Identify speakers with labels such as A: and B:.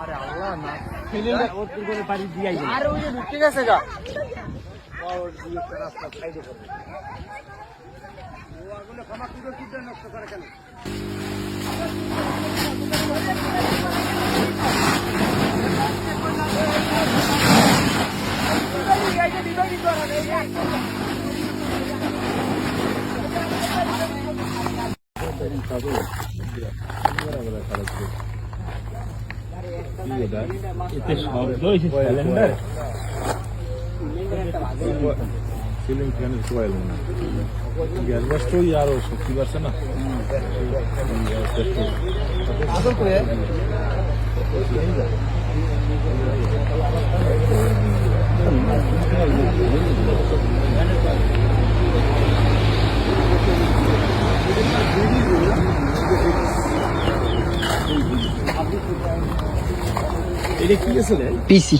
A: আরে আল্লাহ না। ফেলে ওর তুই করে বাড়ি দিয়ে আইবে
B: আরে ওই যে ঢুকে গেছে গা।
A: ওর দিয়ে রাস্তা সাইডে করবে ও আগুনে খামার তুলে তুলে নষ্ট করে কেন?
C: এতে শব্দ সিলিন্ডার সিলিং ফ্যানের কোয়েল না গ্যাস শক্তি পাচ্ছে না এটা কি আছে
B: পিসি